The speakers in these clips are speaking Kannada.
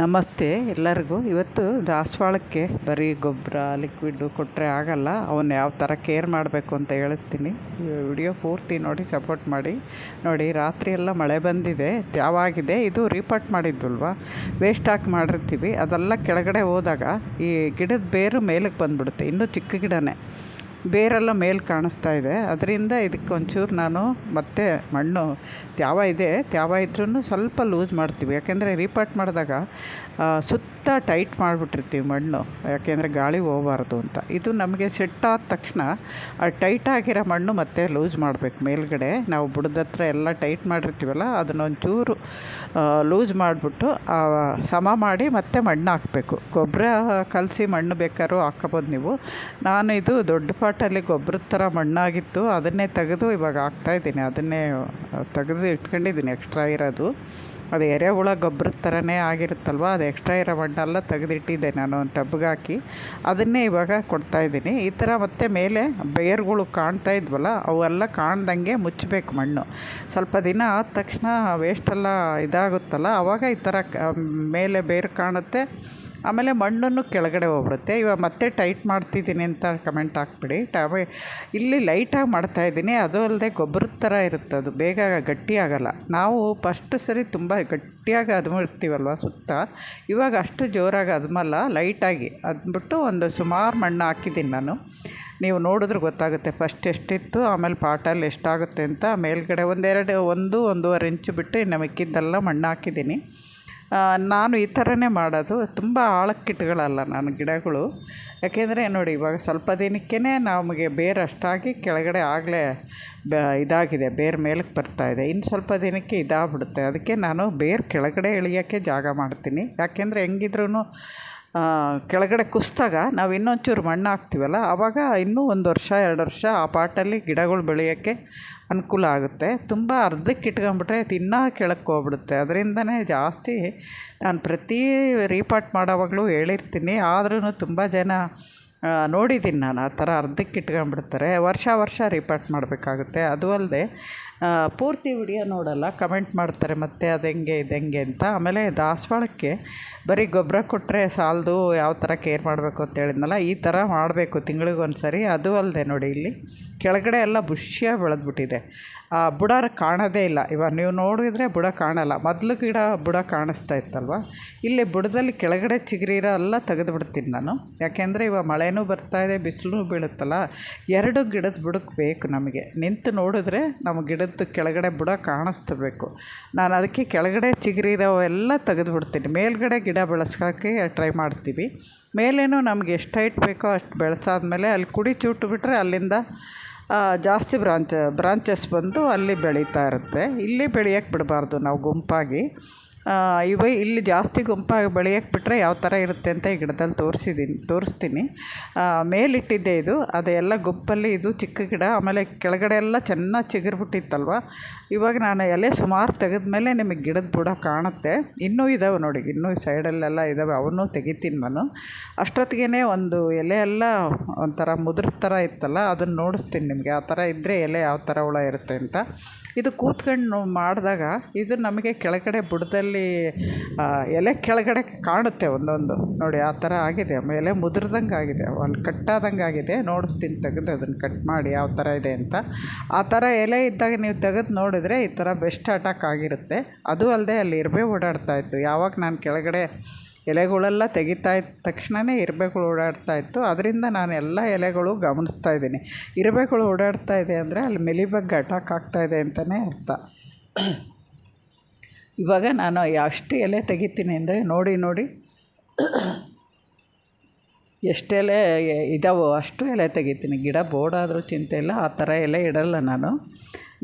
ನಮಸ್ತೆ ಎಲ್ಲರಿಗೂ. ಇವತ್ತು ದಾಸವಾಳಕ್ಕೆ ಬರೀ ಗೊಬ್ಬರ ಲಿಕ್ವಿಡ್ಡು ಕೊಟ್ಟರೆ ಆಗಲ್ಲ. ಅವನ್ನ ಯಾವ ಥರ ಕೇರ್ ಮಾಡಬೇಕು ಅಂತ ಹೇಳ್ತೀನಿ ವಿಡಿಯೋ ಪೂರ್ತಿ ನೋಡಿ ಸಪೋರ್ಟ್ ಮಾಡಿ. ನೋಡಿ, ರಾತ್ರಿ ಎಲ್ಲ ಮಳೆ ಬಂದಿದೆ. ತ್ಯಾವಾಗಿದೆ ಇದು ರಿಪೋರ್ಟ್ ಮಾಡಿದ್ವಲ್ವ ವೇಸ್ಟ್ ಹಾಕಿ ಮಾಡಿರ್ತೀವಿ. ಅದೆಲ್ಲ ಕೆಳಗಡೆ ಹೋದಾಗ ಈ ಗಿಡದ ಬೇರು ಮೇಲಕ್ಕೆ ಬಂದುಬಿಡುತ್ತೆ. ಇನ್ನೂ ಚಿಕ್ಕ ಗಿಡನೇ. ಬೇರೆಲ್ಲ ಮೇಲೆ ಕಾಣಿಸ್ತಾ ಇದೆ. ಅದರಿಂದ ಇದಕ್ಕೆ ಒಂಚೂರು ನಾನು ಮತ್ತೆ ಮಣ್ಣು ತ್ಯಾವ ಇದೆ. ತ್ಯಾವ ಇದ್ರೂ ಸ್ವಲ್ಪ ಲೂಸ್ ಮಾಡ್ತೀವಿ. ಯಾಕೆಂದರೆ ರೀಪಾಟ್ ಮಾಡಿದಾಗ ಸುತ್ತ ಟೈಟ್ ಮಾಡಿಬಿಟ್ಟಿರ್ತೀವಿ ಮಣ್ಣು. ಯಾಕೆಂದರೆ ಗಾಳಿ ಹೋಗಬಾರ್ದು ಅಂತ. ಇದು ನಮಗೆ ಸೆಟ್ ಆದ ತಕ್ಷಣ ಆ ಟೈಟ್ ಆಗಿರೋ ಮಣ್ಣು ಮತ್ತೆ ಲೂಸ್ ಮಾಡಬೇಕು. ಮೇಲ್ಗಡೆ ನಾವು ಬುಡದ ಹತ್ರ ಎಲ್ಲ ಟೈಟ್ ಮಾಡಿರ್ತೀವಲ್ಲ ಅದನ್ನೊಂಚೂರು ಲೂಸ್ ಮಾಡಿಬಿಟ್ಟು ಸಮ ಮಾಡಿ ಮತ್ತೆ ಮಣ್ಣು ಹಾಕಬೇಕು. ಗೊಬ್ಬರ ಕಲಸಿ ಮಣ್ಣು ಬೇಕಾದ್ರೂ ಹಾಕ್ಕೋಬೋದು ನೀವು. ನಾನು ಇದು ದೊಡ್ಡ ಪಾಟಲ್ಲಿ ಗೊಬ್ಬರದ ಥರ ಮಣ್ಣಾಗಿತ್ತು. ಅದನ್ನೇ ತೆಗೆದು ಇವಾಗ ಹಾಕ್ತಾಯಿದ್ದೀನಿ ಅದನ್ನೇ ತೆಗೆದು ಇಟ್ಕೊಂಡಿದ್ದೀನಿ ಎಕ್ಸ್ಟ್ರಾ ಇರೋದು. ಅದು ಎರೆಹುಳ ಗೊಬ್ಬರದ ಥರನೇ ಆಗಿರುತ್ತಲ್ವ? ಅದು ಎಕ್ಸ್ಟ್ರಾ ಇರೋ ಮಣ್ಣೆಲ್ಲ ತೆಗೆದಿಟ್ಟಿದ್ದೆ ನಾನು ಒಂದು ಟಬ್ಗೆ ಹಾಕಿ. ಅದನ್ನೇ ಇವಾಗ ಕೊಡ್ತಾಯಿದ್ದೀನಿ ಈ ಥರ ಮತ್ತೆ ಮೇಲೆ ಬೇರುಗಳು ಕಾಣ್ತಾ ಇದ್ವಲ್ಲ, ಅವೆಲ್ಲ ಕಾಣ್ದಂಗೆ ಮುಚ್ಚಬೇಕು ಮಣ್ಣು. ಸ್ವಲ್ಪ ದಿನ ಆದ ತಕ್ಷಣ ವೇಸ್ಟೆಲ್ಲ ಇದಾಗುತ್ತಲ್ಲ ಆವಾಗ ಈ ಥರ ಮೇಲೆ ಬೇರು ಕಾಣುತ್ತೆ. ಆಮೇಲೆ ಮಣ್ಣನ್ನು ಕೆಳಗಡೆ ಹೋಗ್ಬಿಡುತ್ತೆ. ಇವಾಗ ಮತ್ತೆ ಟೈಟ್ ಮಾಡ್ತಿದ್ದೀನಿ ಅಂತ ಕಮೆಂಟ್ ಹಾಕ್ಬಿಡಿ. ಟವೆ ಇಲ್ಲಿ ಲೈಟಾಗಿ ಮಾಡ್ತಾಯಿದ್ದೀನಿ ಅದು ಅಲ್ಲದೆ ಗೊಬ್ಬರದ ಥರ ಇರುತ್ತೆ ಅದು. ಬೇಗ ಗಟ್ಟಿ ಆಗೋಲ್ಲ. ನಾವು ಫಸ್ಟ್ ಸರಿ ತುಂಬ ಗಟ್ಟಿಯಾಗಿ ಅದ್ಮಿರ್ತೀವಲ್ವ ಸುತ್ತ? ಇವಾಗ ಅಷ್ಟು ಜೋರಾಗಿ ಅದ್ಮಲ್ಲ ಲೈಟಾಗಿ ಅದ್ಬಿಟ್ಟು ಒಂದು ಸುಮಾರು ಮಣ್ಣು ಹಾಕಿದ್ದೀನಿ ನಾನು. ನೀವು ನೋಡಿದ್ರೆ ಗೊತ್ತಾಗುತ್ತೆ. ಫಸ್ಟ್ ಎಷ್ಟಿತ್ತು, ಆಮೇಲೆ ಪಾಟಲ್ಲಿ ಎಷ್ಟಾಗುತ್ತೆ ಅಂತ. ಮೇಲ್ಗಡೆ ಒಂದೆರಡು, ಒಂದು, ಒಂದೂವರೆ ಇಂಚು ಬಿಟ್ಟು ಇನ್ನು ಮಿಕ್ಕಿದ್ದೆಲ್ಲ ಮಣ್ಣು ಹಾಕಿದ್ದೀನಿ. ನಾನು ಈ ಥರನೇ ಮಾಡೋದು. ತುಂಬ ಆಳಕ್ಕಿಟ್ಗಳಲ್ಲ ನಾನು ಗಿಡಗಳು. ಯಾಕೆಂದರೆ ನೋಡಿ, ಇವಾಗ ಸ್ವಲ್ಪ ದಿನಕ್ಕೇ ನಮಗೆ ಬೇರು ಅಷ್ಟಾಗಿ ಕೆಳಗಡೆ ಆಗಲೇ ಬ, ಇದಾಗಿದೆ. ಬೇರು ಮೇಲಕ್ಕೆ ಬರ್ತಾಯಿದೆ ಇನ್ನು ಸ್ವಲ್ಪ ದಿನಕ್ಕೆ ಇದಾಗ್ಬಿಡುತ್ತೆ. ಅದಕ್ಕೆ ನಾನು ಬೇರು ಕೆಳಗಡೆ ಇಳಿಯೋಕ್ಕೆ ಜಾಗ ಮಾಡ್ತೀನಿ. ಯಾಕೆಂದರೆ ಹೆಂಗಿದ್ರೂ ಕೆಳಗಡೆ ಕುಸಿದಾಗ ನಾವು ಇನ್ನೊಂಚೂರು ಮಣ್ಣು ಹಾಕ್ತೀವಲ್ಲ ಆವಾಗ ಇನ್ನೂ ಒಂದು ವರ್ಷ, ಎರಡು ವರ್ಷ ಆ ಪಾಟಲ್ಲಿ ಗಿಡಗಳು ಬೆಳೆಯೋಕ್ಕೆ ಅನುಕೂಲ ಆಗುತ್ತೆ. ತುಂಬ ಅರ್ಧಕ್ಕೆ ಇಟ್ಕೊಂಬಿಟ್ರೆ ತಿನ್ನೋ ಕೆಳಕ್ಕೆ ಹೋಗ್ಬಿಡುತ್ತೆ. ಅದರಿಂದನೇ ಜಾಸ್ತಿ ನಾನು ಪ್ರತಿ ರೀಪಾಟ್ ಮಾಡೋವಾಗಲೂ ಹೇಳಿರ್ತೀನಿ. ಆದ್ರೂ ತುಂಬ ಜನ ನೋಡಿದ್ದೀನಿ ನಾನು ಆ ಥರ ಅರ್ಧಕ್ಕೆ ಇಟ್ಕೊಂಡ್ಬಿಡ್ತಾರೆ. ವರ್ಷ ವರ್ಷ ರೀಪಾಟ್ ಮಾಡಬೇಕಾಗುತ್ತೆ. ಅದು ಅಲ್ಲದೆ ಪೂರ್ತಿ ವಿಡಿಯೋ ನೋಡಲ್ಲ, ಕಮೆಂಟ್ ಮಾಡ್ತಾರೆ, ಮತ್ತು ಅದು ಹೆಂಗೆ ಇದು, ಹೆಂಗೆ ಅಂತ. ಆಮೇಲೆ ದಾಸವಾಳಕ್ಕೆ ಬರೀ ಗೊಬ್ಬರ ಕೊಟ್ಟರೆ ಸಾಲದು ಯಾವ ಥರ ಕೇರ್ ಮಾಡಬೇಕು ಅಂತ ಹೇಳಿದ್ನಲ್ಲ, ಈ ಥರ ಮಾಡಬೇಕು ತಿಂಗಳಿಗೊಂದು ಸರಿ ಅದು ಅಲ್ಲದೆ ನೋಡಿ ಇಲ್ಲಿ ಕೆಳಗಡೆ ಎಲ್ಲ ಬುಷಿಯಾಗಿ ಬೆಳೆದ್ಬಿಟ್ಟಿದೆ. ಆ ಬುಡ ಕಾಣೋದೇ ಇಲ್ಲ. ಇವಾಗ ನೀವು ನೋಡಿದರೆ ಬುಡ ಕಾಣಲ್ಲ. ಮೊದಲು ಗಿಡ ಬುಡ ಕಾಣಿಸ್ತಾ ಇತ್ತಲ್ವ? ಇಲ್ಲಿ ಬುಡದಲ್ಲಿ ಕೆಳಗಡೆ ಚಿಗುರಿರೋ ಎಲ್ಲ ತೆಗೆದುಬಿಡ್ತೀನಿ ನಾನು. ಯಾಕೆಂದರೆ ಇವಾಗ ಮಳೆನೂ ಬರ್ತಾಯಿದೆ ಬಿಸಿಲು ಬೀಳುತ್ತಲ್ಲ. ಎರಡು ಗಿಡದ ಬುಡಕ್ಕೆ ಬೇಕು ನಮಗೆ. ನಿಂತು ನೋಡಿದ್ರೆ ನಮ್ಮ ಗಿಡದ ಕೆಳಗಡೆ ಬುಡ ಕಾಣಿಸ್ತಿರ್ಬೇಕು. ನಾನು ಅದಕ್ಕೆ ಕೆಳಗಡೆ ಚಿಗುರಿರೋ ಎಲ್ಲ ತೆಗೆದುಬಿಡ್ತೀನಿ. ಮೇಲ್ಗಡೆ ಗಿಡ ಬೆಳೆಸ್ಕೋಕ್ಕೆ ಟ್ರೈ ಮಾಡ್ತೀವಿ. ಮೇಲೇನೂ ನಮಗೆ ಎಷ್ಟು ಹೈಟ್ ಬೇಕೋ ಅಷ್ಟು ಬೆಳೆಸಾದ್ಮೇಲೆ ಅಲ್ಲಿ ಕುಡಿ ಚೂಟು ಬಿಟ್ಟರೆ ಅಲ್ಲಿಂದ ಜಾಸ್ತಿ ಬ್ರಾಂಚ್, ಬ್ರಾಂಚಸ್ ಬಂದು ಅಲ್ಲಿ ಬೆಳೀತಾ ಇರುತ್ತೆ. ಇಲ್ಲಿ ಬೆಳೆಯೋಕ್ಕೆ ಬಿಡಬಾರ್ದು ನಾವು ಗುಂಪಾಗಿ. ಇವ ಇಲ್ಲಿ ಜಾಸ್ತಿ ಗುಂಪಾಗಿ ಬೆಳೆಯೋಕ್ಕೆ ಬಿಟ್ಟರೆ ಯಾವ ಥರ ಇರುತ್ತೆ ಅಂತ ಈ ಗಿಡದಲ್ಲಿ ತೋರಿಸಿದ್ದೀನಿ ತೋರಿಸ್ತೀನಿ. ಮೇಲಿಟ್ಟಿದ್ದೆ ಇದು, ಅದೆಲ್ಲ ಗುಂಪಲ್ಲಿ ಇದು ಚಿಕ್ಕ ಗಿಡ, ಆಮೇಲೆ ಕೆಳಗಡೆ ಎಲ್ಲ ಚೆನ್ನಾಗಿ ಚಿಗುರ್ಬಿಟ್ಟಿತ್ತಲ್ವ? ಇವಾಗ ನಾನು ಎಲೆ ಸುಮಾರು ತೆಗೆದ್ಮೇಲೆ ನಿಮಗೆ ಗಿಡದ ಬುಡ ಕಾಣುತ್ತೆ. ಇನ್ನೂ ಇದ್ದಾವೆ ನೋಡಿ, ಇನ್ನೂ ಸೈಡಲ್ಲೆಲ್ಲ ಇದ್ದಾವೆ ಅವನ್ನೂ ತೆಗಿತೀನಿ ನಾನು. ಅಷ್ಟೊತ್ತಿಗೆ ಒಂದು ಎಲೆ ಎಲ್ಲ ಒಂಥರ ಮುದ್ರ ಥರ ಇತ್ತಲ್ಲ ಅದನ್ನು ನೋಡಿಸ್ತೀನಿ ನಿಮಗೆ. ಆ ಥರ ಇದ್ದರೆ ಎಲೆ ಯಾವ ಥರ ಹುಳ ಇರುತ್ತೆ ಅಂತ. ಇದು ಕೂತ್ಕೊಂಡು ಮಾಡಿದಾಗ ಇದು ನಮಗೆ ಕೆಳಗಡೆ ಬುಡದಲ್ಲಿ ಎಲೆ ಕೆಳಗಡೆ ಕಾಣುತ್ತೆ ಒಂದೊಂದು. ನೋಡಿ, ಆ ಥರ ಆಗಿದೆ. ಎಲೆ ಮುದ್ರದಂಗೆ ಆಗಿದೆ. ಅಲ್ಲಿ ಕಟ್ಟಾದಂಗೆ ಆಗಿದೆ. ನೋಡಿಸ್ತೀನಿ ತೆಗೆದು ಅದನ್ನು ಕಟ್ ಮಾಡಿ ಯಾವ ಥರ ಇದೆ ಅಂತ. ಆ ಥರ ಎಲೆ ಇದ್ದಾಗ ನೀವು ತೆಗೆದು ನೋಡಿದ್ರೆ ಈ ಥರ ಬೆಸ್ಟ್ ಅಟ್ಯಾಕ್ ಆಗಿರುತ್ತೆ. ಅದು ಅಲ್ಲದೆ ಅಲ್ಲಿ ಇರಬೆ ಓಡಾಡ್ತಾ ಇತ್ತು. ಯಾವಾಗ ನಾನು ಕೆಳಗಡೆ ಎಲೆಗಳೆಲ್ಲ ತೆಗಿತಾ ಇದ್ದ ತಕ್ಷಣವೇ ಇರುವೆಗಳು ಓಡಾಡ್ತಾ ಇತ್ತು. ಅದರಿಂದ ನಾನು ಎಲ್ಲ ಎಲೆಗಳು ಗಮನಿಸ್ತಾ ಇದ್ದೀನಿ. ಇರುವೆಗಳು ಓಡಾಡ್ತಾ ಇದೆ ಅಂದರೆ ಅಲ್ಲಿ ಮೆಲಿಬಗ್ ಅಟ್ಯಾಕ್ ಆಗ್ತಾ ಇದೆ ಅಂತಲೇ ಅರ್ಥ. ಇವಾಗ ನಾನು ಅಷ್ಟು ಎಲೆ ತೆಗಿತೀನಿ ಅಂದರೆ ನೋಡಿ ನೋಡಿ ಎಷ್ಟೆಲೆ ಇದಾವೋ ಅಷ್ಟು ಎಲೆ ತೆಗಿತೀನಿ. ಗಿಡ ಬೋರ್ಡಾದರೂ ಚಿಂತೆ ಇಲ್ಲ. ಆ ಥರ ಎಲೆ ಇಡಲ್ಲ ನಾನು.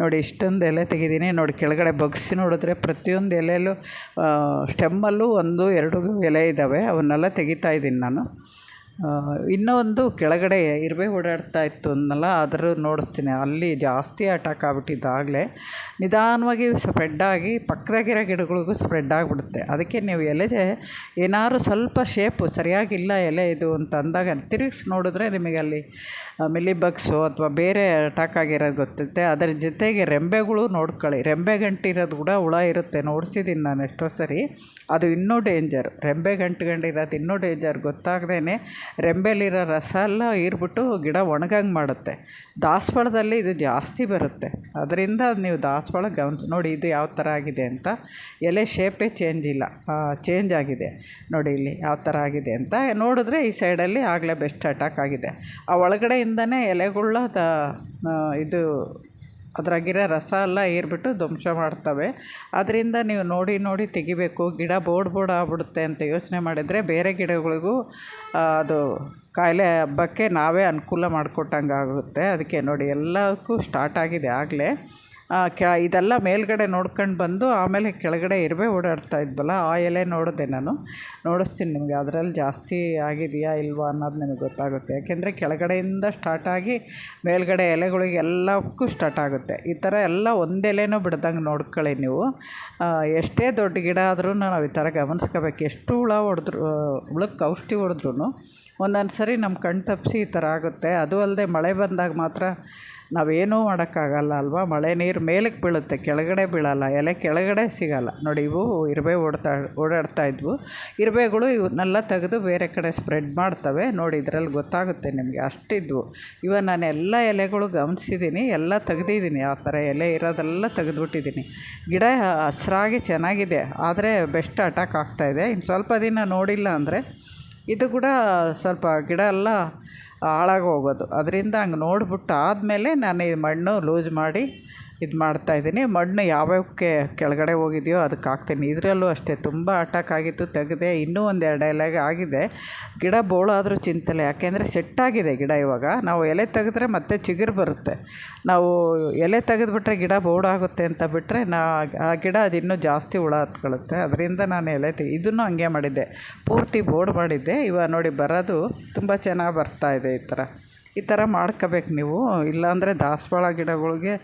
ನೋಡಿ ಇಷ್ಟೊಂದು ಎಲೆ ತೆಗಿದ್ದೀನಿ ನೋಡಿ ಕೆಳಗಡೆ ಬಗ್ಸಿ ನೋಡಿದ್ರೆ ಪ್ರತಿಯೊಂದು ಎಲೆಯಲ್ಲೂ ಸ್ಟೆಮ್ಮಲ್ಲೂ ಒಂದು, ಎರಡು ಎಲೆ ಇದ್ದಾವೆ ಅವನ್ನೆಲ್ಲ ತೆಗಿತಾ ಇದ್ದೀನಿ ನಾನು. ಇನ್ನೂ ಒಂದು ಕೆಳಗಡೆ ಇರುವೆ ಓಡಾಡ್ತಾ ಇತ್ತು ಅಂದನಲ್ಲ, ಆದರೂ ನೋಡಿಸ್ತೀನಿ. ಅಲ್ಲಿ ಜಾಸ್ತಿ ಅಟ್ಯಾಕ್ ಆಗಿಬಿಟ್ಟಿದ್ದಾಗಲೇ ನಿಧಾನವಾಗಿ ಸ್ಪ್ರೆಡ್ ಆಗಿ ಪಕ್ಕದಾಗಿರೋ ಗಿಡಗಳಿಗೂ ಸ್ಪ್ರೆಡ್ ಆಗಿಬಿಡುತ್ತೆ. ಅದಕ್ಕೆ ನೀವು ಎಲೆ ಏನಾದ್ರು ಸ್ವಲ್ಪ ಶೇಪು ಸರಿಯಾಗಿಲ್ಲ ಎಲೆ ಇದು ಅಂತ ಅಂದಾಗ, ತಿರುಗಿಸಿ ನೋಡಿದ್ರೆ ನಿಮಗೆ ಅಲ್ಲಿ ಮಿಲಿ ಬಗ್ಸು ಅಥವಾ ಬೇರೆ ಅಟ್ಯಾಕ್ ಆಗಿರೋದು ಗೊತ್ತಿರುತ್ತೆ. ಅದರ ಜೊತೆಗೆ ರೆಂಬೆಗಳು ನೋಡ್ಕೊಳ್ಳಿ. ರೆಂಬೆ ಗಂಟಿರೋದು ಕೂಡ ಹುಳ ಇರುತ್ತೆ. ನೋಡ್ಸಿದ್ದೀನಿ ನಾನು ಎಷ್ಟೋ ಸರಿ. ಅದು ಇನ್ನೂ ಡೇಂಜರ್ ರೆಂಬೆ ಗಂಟ್ಕೊಂಡಿರೋದು ಇನ್ನೂ ಡೇಂಜರ್ ಗೊತ್ತಾಗ್ದೇ ರೆಂಬೆಲಿರೋ ರಸ ಎಲ್ಲ ಹೀರ್ಬಿಟ್ಟು ಗಿಡ ಒಣಗಂಗೆ ಮಾಡುತ್ತೆ. ದಾಸವಾಳದಲ್ಲಿ ಇದು ಜಾಸ್ತಿ ಬರುತ್ತೆ. ಅದರಿಂದ ನೀವು ದಾಸವಾಳ ಗಮನಿಸಿ, ನೋಡಿ ಇದು ಯಾವ ಥರ ಆಗಿದೆ ಅಂತ. ಎಲೆ ಶೇಪೇ ಚೇಂಜ್ ಇಲ್ಲ. ಚೇಂಜ್ ಆಗಿದೆ. ನೋಡಿ ಇಲ್ಲಿ ಯಾವ ಥರ ಆಗಿದೆ ಅಂತ. ನೋಡಿದ್ರೆ ಈ ಸೈಡಲ್ಲಿ ಆಗಲೇ ಬೆಸ್ಟ್ ಅಟ್ಯಾಕ್ ಆಗಿದೆ. ಆ ಒಳಗಡೆಯಿಂದನೇ ಎಲೆಗಳ ದ ಇದು ಅದ್ರಾಗಿರೋ ರಸ ಎಲ್ಲ ಹೀರ್ಬಿಟ್ಟು ಧ್ವಂಸ ಮಾಡ್ತವೆ. ಅದರಿಂದ ನೀವು ನೋಡಿ ನೋಡಿ ತೆಗಿಬೇಕು. ಗಿಡ ಬೋಡ್ ಬೋಡ್ ಆಗ್ಬಿಡುತ್ತೆ ಅಂತ ಯೋಚನೆ ಮಾಡಿದರೆ ಬೇರೆ ಗಿಡಗಳಿಗೂ ಅದು ಕಾಯಿಲೆ ಹಬ್ಬಕ್ಕೆ ನಾವೇ ಅನುಕೂಲ ಮಾಡಿಕೊಟ್ಟಂಗೆ ಆಗುತ್ತೆ ಅದಕ್ಕೆ ನೋಡಿ ಎಲ್ಲದಕ್ಕೂ ಸ್ಟಾರ್ಟ್ ಆಗಿದೆ ಆಗಲೇ. ಕೆ, ಇದೆಲ್ಲ ಮೇಲ್ಗಡೆ ನೋಡ್ಕೊಂಡು ಬಂದು ಆಮೇಲೆ ಕೆಳಗಡೆ ಇರುವೆ ಓಡಾಡ್ತಾ ಇದ್ವಲ್ಲ, ಆ ಎಲೆ ನೋಡಿದೆ ನಾನು. ನೋಡಿಸ್ತೀನಿ ನಿಮಗೆ, ಅದರಲ್ಲಿ ಜಾಸ್ತಿ ಆಗಿದೆಯಾ ಇಲ್ವಾ ಅನ್ನೋದು ನಿಮಗೆ ಗೊತ್ತಾಗುತ್ತೆ. ಯಾಕೆಂದರೆ ಕೆಳಗಡೆಯಿಂದ ಸ್ಟಾರ್ಟ್ ಆಗಿ ಮೇಲ್ಗಡೆ ಎಲೆಗಳಿಗೆ ಎಲ್ಲಕ್ಕೂ ಸ್ಟಾರ್ಟ್ ಆಗುತ್ತೆ. ಈ ಥರ ಎಲ್ಲ ಒಂದು ಎಲೆನೂ ಬಿಡ್ದಂಗೆ ನೋಡ್ಕೊಳ್ಳಿ ನೀವು. ಎಷ್ಟೇ ದೊಡ್ಡ ಗಿಡ ಆದ್ರೂ ನಾವು ಈ ಥರ ಗಮನಿಸ್ಕೋಬೇಕು. ಎಷ್ಟು ಹುಳ ಹೊಡೆದ್ರು ಹುಳಕ್ಕೆ ಔಷಧಿ ಹೊಡೆದ್ರು ಒಂದೊಂದು ಸರಿ ನಮ್ಮ ಕಣ್ಣು ತಪ್ಪಿಸಿ ಈ ಥರ ಆಗುತ್ತೆ. ಅದು ಅಲ್ಲದೆ ಮಳೆ ಬಂದಾಗ ಮಾತ್ರ ನಾವೇನೂ ಮಾಡೋಕ್ಕಾಗಲ್ಲ ಅಲ್ವಾ? ಮಳೆ ನೀರು ಮೇಲಕ್ಕೆ ಬೀಳುತ್ತೆ, ಕೆಳಗಡೆ ಬೀಳಲ್ಲ, ಎಲೆ ಕೆಳಗಡೆ ಸಿಗಲ್ಲ. ನೋಡಿ, ಇವು ಇರುವೆ ಓಡ್ತಾ, ಓಡಾಡ್ತಾ ಇದ್ವು. ಇರುವೆಗಳು ಇವನ್ನೆಲ್ಲ ತೆಗೆದು ಬೇರೆ ಕಡೆ ಸ್ಪ್ರೆಡ್ ಮಾಡ್ತವೆ. ನೋಡಿ, ಇದರಲ್ಲಿ ಗೊತ್ತಾಗುತ್ತೆ ನಿಮಗೆ ಅಷ್ಟಿದ್ವು. ಇವ ನಾನು ಎಲ್ಲ ಎಲೆಗಳು ಗಮನಿಸಿದ್ದೀನಿ ಎಲ್ಲ ತೆಗೆದಿದ್ದೀನಿ ಆ ಥರ ಎಲೆ ಇರೋದೆಲ್ಲ ತೆಗೆದ್ಬಿಟ್ಟಿದ್ದೀನಿ ಗಿಡ ಹಸಿರಾಗಿ ಚೆನ್ನಾಗಿದೆ, ಆದರೆ ಬೆಸ್ಟ್ ಅಟ್ಯಾಕ್ ಆಗ್ತಾಯಿದೆ ಇನ್ನು ಸ್ವಲ್ಪ ದಿನ ನೋಡಿಲ್ಲ ಅಂದರೆ, ಇದು ಕೂಡ ಸ್ವಲ್ಪ ಗಿಡ ಎಲ್ಲ ಹಾಳಾಗೋಗೋದು. ಅದರಿಂದ ಹಂಗೆ ನೋಡ್ಬಿಟ್ಟು ಆದಮೇಲೆ ನಾನು ಈ ಮಣ್ಣು ಲೂಸ್ ಮಾಡಿ ಇದು ಮಾಡ್ತಾಯಿದ್ದೀನಿ ಮಣ್ಣು ಯಾವ್ಯಾವಕ್ಕೆ ಕೆಳಗಡೆ ಹೋಗಿದೆಯೋ ಅದಕ್ಕೆ ಹಾಕ್ತೀನಿ. ಇದರಲ್ಲೂ ಅಷ್ಟೇ, ತುಂಬ ಅಟ್ಯಾಕ್ ಆಗಿತ್ತು, ತೆಗೆದೆ ಇನ್ನೂ ಒಂದು ಎರಡು ಎಲೆಗೆ ಆಗಿದೆ. ಗಿಡ ಬೋಳಾದರೂ ಚಿಂತಲೆ ಯಾಕೆಂದರೆ ಸೆಟ್ಟಾಗಿದೆ ಗಿಡ ಇವಾಗ. ನಾವು ಎಲೆ ತೆಗೆದ್ರೆ ಮತ್ತೆ ಚಿಗುರು ಬರುತ್ತೆ. ನಾವು ಎಲೆ ತೆಗೆದುಬಿಟ್ರೆ ಗಿಡ ಬೋಳಾಗುತ್ತೆ ಅಂತ ಬಿಟ್ಟರೆ ನಾ, ಆ ಗಿಡ ಅದು ಇನ್ನೂ ಜಾಸ್ತಿ ಹುಳ ಹತ್ಕೊಳ್ಳುತ್ತೆ ಅದರಿಂದ ನಾನು ಎಲೆ ತೆಗಿ ಇದನ್ನು ಹಂಗೆ ಮಾಡಿದ್ದೆ. ಪೂರ್ತಿ ಬೋರ್ಡ್ ಮಾಡಿದ್ದೆ. ಇವಾಗ ನೋಡಿ ಬರೋದು ತುಂಬ ಚೆನ್ನಾಗಿ ಬರ್ತಾ ಇದೆ ಈ ಥರ ಈ ಥರ ಮಾಡ್ಕೋಬೇಕು ನೀವು. ಇಲ್ಲಾಂದರೆ ದಾಸವಾಳ ಗಿಡಗಳಿಗೆ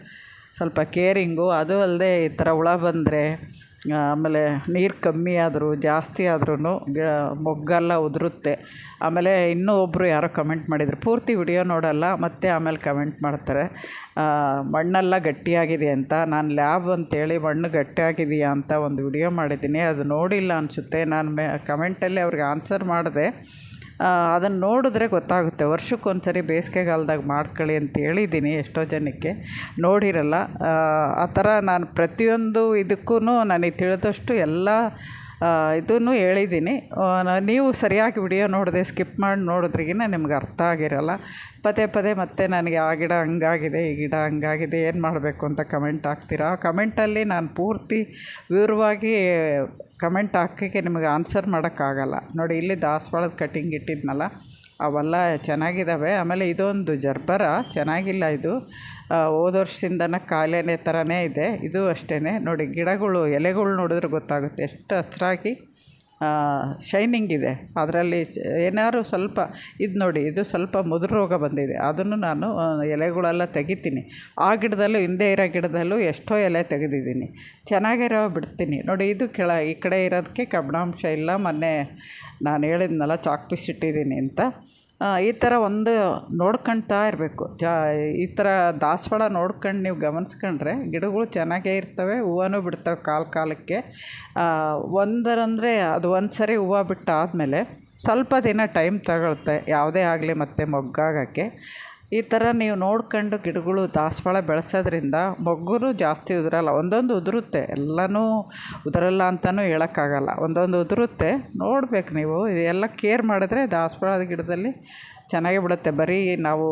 ಸ್ವಲ್ಪ ಕೇರಿಂಗು, ಅದು ಅಲ್ಲದೆ ಈ ಥರ ಹುಳ ಬಂದರೆ ಆಮೇಲೆ ನೀರು ಕಮ್ಮಿ ಆದರೂ, ಜಾಸ್ತಿ ಆದ್ರೂ ಮೊಗ್ಗೆಲ್ಲ ಉದುರುತ್ತೆ. ಆಮೇಲೆ ಇನ್ನೂ ಒಬ್ಬರು ಯಾರೋ ಕಮೆಂಟ್ ಮಾಡಿದರು, ಪೂರ್ತಿ ವಿಡಿಯೋ ನೋಡೋಲ್ಲ, ಮತ್ತೆ ಆಮೇಲೆ ಕಮೆಂಟ್ ಮಾಡ್ತಾರೆ. ಮಣ್ಣೆಲ್ಲ ಗಟ್ಟಿಯಾಗಿದೆ ಅಂತ, ನಾನು ಲ್ಯಾಬ್ ಅಂತೇಳಿ ಮಣ್ಣು ಗಟ್ಟಿಯಾಗಿದೆಯಾ ಅಂತ ಒಂದು ವಿಡಿಯೋ ಮಾಡಿದ್ದೀನಿ, ಅದು ನೋಡಿಲ್ಲ ಅನಿಸುತ್ತೆ. ನಾನು ಮೆ ಕಮೆಂಟಲ್ಲಿ ಅವ್ರಿಗೆ ಆನ್ಸರ್ ಮಾಡಿದೆ. ಅದನ್ನು ನೋಡಿದ್ರೆ ಗೊತ್ತಾಗುತ್ತೆ. ವರ್ಷಕ್ಕೊಂದು ಸರಿ ಬೇಸಿಗೆಗಾಲ್ದಾಗ ಮಾಡ್ಕೊಳ್ಳಿ ಅಂತ ಹೇಳಿದ್ದೀನಿ ಎಷ್ಟೋ ಜನಕ್ಕೆ. ನೋಡಿರಲ್ಲ. ಆ ಥರ ನಾನು ಪ್ರತಿಯೊಂದು ಇದಕ್ಕೂ ನನಗೆ ತಿಳಿದಷ್ಟು ಎಲ್ಲ ಇದನ್ನು ಹೇಳಿದ್ದೀನಿ. ನೀವು ಸರಿಯಾಗಿ ವಿಡಿಯೋ ನೋಡದೆ ಸ್ಕಿಪ್ ಮಾಡಿ ನೋಡಿದ್ರಿಗಿನ ನಿಮ್ಗೆ ಅರ್ಥ ಆಗಿರಲ್ಲ. ಪದೇ ಪದೇ ಮತ್ತೆ ನನಗೆ ಆ ಗಿಡ ಹಂಗಾಗಿದೆ, ಈ ಗಿಡ ಹಂಗಾಗಿದೆ, ಏನು ಮಾಡಬೇಕು ಅಂತ ಕಮೆಂಟ್ ಹಾಕ್ತೀರಾ? ಆ ಕಮೆಂಟಲ್ಲಿ ನಾನು ಪೂರ್ತಿ ವಿವರವಾಗಿ ಕಮೆಂಟ್ ಹಾಕೋಕ್ಕೆ ನಿಮಗೆ ಆನ್ಸರ್ ಮಾಡೋಕ್ಕಾಗಲ್ಲ. ನೋಡಿ, ಇಲ್ಲಿ ದಾಸವಾಳದ ಕಟಿಂಗ್ ಇಟ್ಟಿದ್ನಲ್ಲ, ಅವೆಲ್ಲ ಚೆನ್ನಾಗಿದ್ದಾವೆ ಆಮೇಲೆ ಇದೊಂದು ಜರ್ಬರ, ಚೆನ್ನಾಗಿಲ್ಲ ಇದು. ಹೋದ ವರ್ಷದಿಂದನೇ ಕಾಯಿಲೆನೇ ಥರನೇ ಇದೆ. ಇದು ಅಷ್ಟೇ ನೋಡಿ, ಗಿಡಗಳು, ಎಲೆಗಳು ನೋಡಿದ್ರೆ ಗೊತ್ತಾಗುತ್ತೆ. ಎಷ್ಟು ಹಸ್ರಾಗಿ ಶೈನಿಂಗ್ ಇದೆ. ಅದರಲ್ಲಿ ಏನಾದ್ರು ಸ್ವಲ್ಪ, ಇದು ನೋಡಿ, ಇದು ಸ್ವಲ್ಪ ಮುದುರು ರೋಗ ಬಂದಿದೆ. ಅದನ್ನು ನಾನು ಎಲೆಗಳೆಲ್ಲ ತೆಗಿತೀನಿ. ಆ ಗಿಡದಲ್ಲೂ, ಹಿಂದೆ ಇರೋ ಗಿಡದಲ್ಲೂ ಎಷ್ಟೋ ಎಲೆ ತೆಗೆದಿದ್ದೀನಿ. ಚೆನ್ನಾಗಿರೋ ಬಿಡ್ತೀನಿ. ನೋಡಿ, ಇದು ಕೆಳ, ಈ ಕಡೆ ಇರೋದಕ್ಕೆ ಕಬ್ಬಿಣಾಂಶ ಇಲ್ಲ. ಮೊನ್ನೆ ನಾನು ಹೇಳಿದ್ನಲ್ಲ, ಚಾಕ್ ಪೀಸ್ ಇಟ್ಟಿದ್ದೀನಿ ಅಂತ. ಈ ಥರ ಒಂದು ನೋಡ್ಕೊಳ್ತಾ ಇರಬೇಕು. ಜಾ, ಈ ಥರ ದಾಸವಾಳ ನೋಡ್ಕೊಂಡು ನೀವು ಗಮನಿಸ್ಕೊಂಡ್ರೆ ಗಿಡಗಳು ಚೆನ್ನಾಗೇ ಇರ್ತವೆ, ಹೂವನೂ ಬಿಡ್ತವೆ ಕಾಲ ಕಾಲಕ್ಕೆ. ಒಂದರಂದರೆ ಅದು ಒಂದು ಸರಿ ಹೂವು ಬಿಟ್ಟಾದಮೇಲೆ ಸ್ವಲ್ಪ ದಿನ ಟೈಮ್ ತಗೊಳ್ತೆ, ಯಾವುದೇ ಆಗಲಿ ಮತ್ತೆ ಮೊಗ್ಗಾಗೋಕ್ಕೆ. ಈ ಥರ ನೀವು ನೋಡ್ಕೊಂಡು ಗಿಡಗಳು ದಾಸವಾಳ ಬೆಳೆಸೋದ್ರಿಂದ ಮೊಗ್ಗು ಜಾಸ್ತಿ ಉದುರಲ್ಲ. ಒಂದೊಂದು ಉದುರುತ್ತೆ. ಎಲ್ಲನೂ ಉದುರಲ್ಲ ಅಂತಲೂ ಹೇಳೋಕ್ಕಾಗಲ್ಲ. ಒಂದೊಂದು ಉದುರುತ್ತೆ. ನೋಡ್ಬೇಕು ನೀವು. ಇದೆಲ್ಲ ಕೇರ್ ಮಾಡಿದ್ರೆ ದಾಸವಾಳದ ಗಿಡದಲ್ಲಿ ಚೆನ್ನಾಗೇ ಬಿಡುತ್ತೆ ಬರೀ ನಾವು,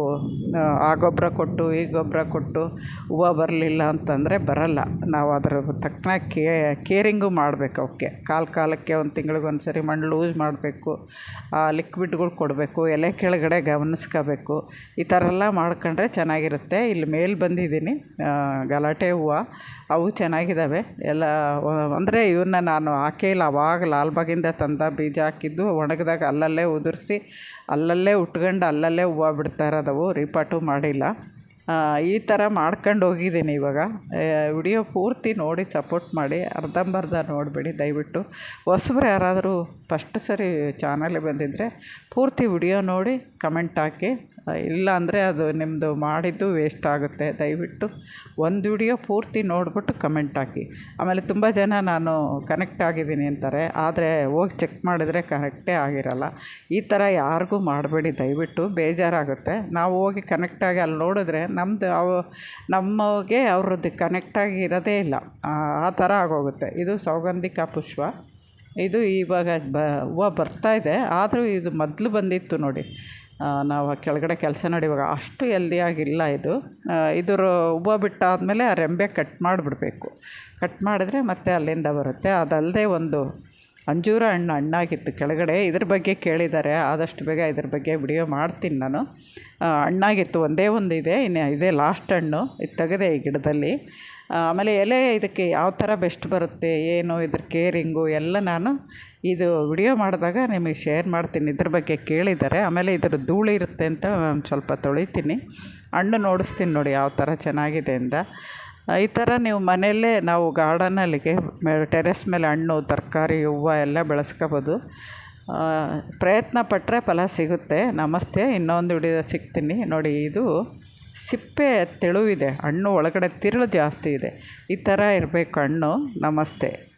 ಆ ಗೊಬ್ಬರ ಕೊಟ್ಟು, ಈ ಗೊಬ್ಬರ ಕೊಟ್ಟು ಹೂವು ಬರಲಿಲ್ಲ ಅಂತಂದರೆ ಬರೋಲ್ಲ. ನಾವು ಅದ್ರ ತಕ್ಕನಾಗಿ ಕೇರಿಂಗು ಮಾಡಬೇಕು ಅವಕ್ಕೆ. ಕಾಲ ಕಾಲಕ್ಕೆ ಒಂದು ತಿಂಗ್ಳಿಗೆ ಒಂದು ಸರಿ ಮಣ್ಣು ಲೂಸ್ ಮಾಡಬೇಕು. ಆ ಲಿಕ್ವಿಡ್ಗಳು ಕೊಡಬೇಕು, ಎಲೆ ಕೆಳಗಡೆ ಗಮನಿಸ್ಕೋಬೇಕು. ಈ ಥರ ಎಲ್ಲ ಮಾಡ್ಕೊಂಡ್ರೆ ಚೆನ್ನಾಗಿರುತ್ತೆ. ಇಲ್ಲಿ ಮೇಲೆ ಬಂದಿದ್ದೀನಿ. ಗಲಾಟೆ ಹೂವು, ಅವು ಚೆನ್ನಾಗಿದ್ದಾವೆ ಎಲ್ಲ ಅಂದರೆ ಇವನ್ನ ನಾನು ಹಾಕೇ ಇಲ್ಲ. ಅವಾಗ ಲಾಲ್ಬಾಗಿಂದ ತಂದ ಬೀಜ ಹಾಕಿದ್ದು ಒಣಗಿದಾಗ ಅಲ್ಲಲ್ಲೇ ಉದುರಿಸಿ, ಅಲ್ಲಲ್ಲೇ ಉಟ್ಕೊಂಡು ಅಲ್ಲಲ್ಲೇ ಹೂವು ಬಿಡ್ತಾ ಇರೋದವು ರೀಪಾಟು ಮಾಡಿಲ್ಲ ಈ ಥರ ಮಾಡ್ಕೊಂಡು ಹೋಗಿದ್ದೀನಿ ಇವಾಗ. ವಿಡಿಯೋ ಪೂರ್ತಿ ನೋಡಿ ಸಪೋರ್ಟ್ ಮಾಡಿ, ಅರ್ಧಂಬರ್ಧ ನೋಡಬೇಡಿ ದಯವಿಟ್ಟು. ಹೊಸಬ್ರು ಯಾರಾದರೂ ಫಸ್ಟ್ ಸರಿ ಚಾನಲ್ಗೆ ಬಂದಿದ್ದರೆ ಪೂರ್ತಿ ವಿಡಿಯೋ ನೋಡಿ ಕಮೆಂಟ್ ಹಾಕಿ. ಇಲ್ಲ ಅಂದರೆ ಅದು ನಿಮ್ಮದು ಮಾಡಿದ್ದು ವೇಸ್ಟ್ ಆಗುತ್ತೆ. ದಯವಿಟ್ಟು ಒಂದು ವಿಡಿಯೋ ಪೂರ್ತಿ ನೋಡಿಬಿಟ್ಟು ಕಮೆಂಟ್ ಹಾಕಿ. ಆಮೇಲೆ ತುಂಬ ಜನ ನಾನು ಕನೆಕ್ಟ್ ಆಗಿದ್ದೀನಿ ಅಂತಾರೆ. ಆದರೆ ಹೋಗಿ ಚೆಕ್ ಮಾಡಿದರೆ ಕನೆಕ್ಟೇ ಆಗಿರಲ್ಲ. ಈ ಥರ ಯಾರಿಗೂ ಮಾಡಬೇಡಿ. ದಯವಿಟ್ಟು ಬೇಜಾರಾಗುತ್ತೆ. ನಾವು ಹೋಗಿ ಕನೆಕ್ಟಾಗಿ ಅಲ್ಲಿ ನೋಡಿದ್ರೆ ನಮ್ಮದು ಅವು, ನಮಗೆ ಅವ್ರದ್ದು ಕನೆಕ್ಟಾಗಿ ಇರೋದೇ ಇಲ್ಲ. ಆ ಥರ ಆಗೋಗುತ್ತೆ. ಇದು ಸೌಗಂಧಿಕ ಪುಷ್ಪ. ಇದು ಇವಾಗ ಬ, ಹೂವು ಬರ್ತಾ ಇದೆ. ಆದರೂ ಇದು ಮೊದಲು ಬಂದಿತ್ತು ನೋಡಿ. ನಾವು ಕೆಳಗಡೆ ಕೆಲಸ ನೋಡಿ, ಇವಾಗ ಅಷ್ಟು ಎಲ್ದಿಯಾಗಿಲ್ಲ ಇದು. ಇದರ ಹೂವು ಬಿಟ್ಟಾದಮೇಲೆ ಆ ರೆಂಬೆ ಕಟ್ ಮಾಡಿಬಿಡ್ಬೇಕು. ಕಟ್ ಮಾಡಿದ್ರೆ ಮತ್ತೆ ಅಲ್ಲಿಂದ ಬರುತ್ತೆ. ಅದಲ್ಲದೆ ಒಂದು ಅಂಜೂರ ಹಣ್ಣು ಹಣ್ಣಾಗಿತ್ತು ಕೆಳಗಡೆ. ಇದ್ರ ಬಗ್ಗೆ ಕೇಳಿದ್ದಾರೆ. ಆದಷ್ಟು ಬೇಗ ಇದ್ರ ಬಗ್ಗೆ ವಿಡಿಯೋ ಮಾಡ್ತೀನಿ ನಾನು. ಹಣ್ಣಾಗಿತ್ತು. ಒಂದೇ ಒಂದು ಇದೆ. ಇನ್ನು ಇದೇ ಲಾಸ್ಟ್ ಹಣ್ಣು. ಇದು ತೆಗೆದೆ ಈ ಗಿಡದಲ್ಲಿ. ಆಮೇಲೆ ಎಲೆ ಇದಕ್ಕೆ ಯಾವ ಥರ ಬೆಸ್ಟ್ ಬರುತ್ತೆ? ಏನು? ಇದ್ರ ಕೇರಿಂಗು ಎಲ್ಲ ನಾನು ಇದು ವಿಡಿಯೋ ಮಾಡಿದಾಗ ನಿಮಗೆ ಶೇರ್ ಮಾಡ್ತೀನಿ. ಇದ್ರ ಬಗ್ಗೆ ಕೇಳಿದ್ದಾರೆ. ಆಮೇಲೆ ಇದ್ರ ಧೂಳು ಇರುತ್ತೆ ಅಂತ ಸ್ವಲ್ಪ ತೊಳಿತೀನಿ. ಹಣ್ಣು ನೋಡಿಸ್ತೀನಿ ನೋಡಿ ಯಾವ ಥರ ಚೆನ್ನಾಗಿದೆ ಅಂತ. ಈ ಥರ ನೀವು ಮನೆಯಲ್ಲೇ ನಾವು ಗಾರ್ಡನಲ್ಲಿಗೆ ಟೆರೆಸ್ ಮೇಲೆ ಹಣ್ಣು, ತರಕಾರಿ, ಹೂವು ಎಲ್ಲ ಬೆಳೆಸ್ಕೋಬೋದು. ಪ್ರಯತ್ನ ಪಟ್ಟರೆ ಫಲ ಸಿಗುತ್ತೆ. ನಮಸ್ತೆ. ಇನ್ನೊಂದು ವಿಡಿಯೋ ಸಿಗ್ತೀನಿ. ನೋಡಿ, ಇದು ಸಿಪ್ಪೆ ತೆಳುವಿದೆ. ಹಣ್ಣು ಒಳಗಡೆ ತಿರುಳು ಜಾಸ್ತಿ ಇದೆ. ಈ ಥರ ಇರಬೇಕು ಹಣ್ಣು. ನಮಸ್ತೆ.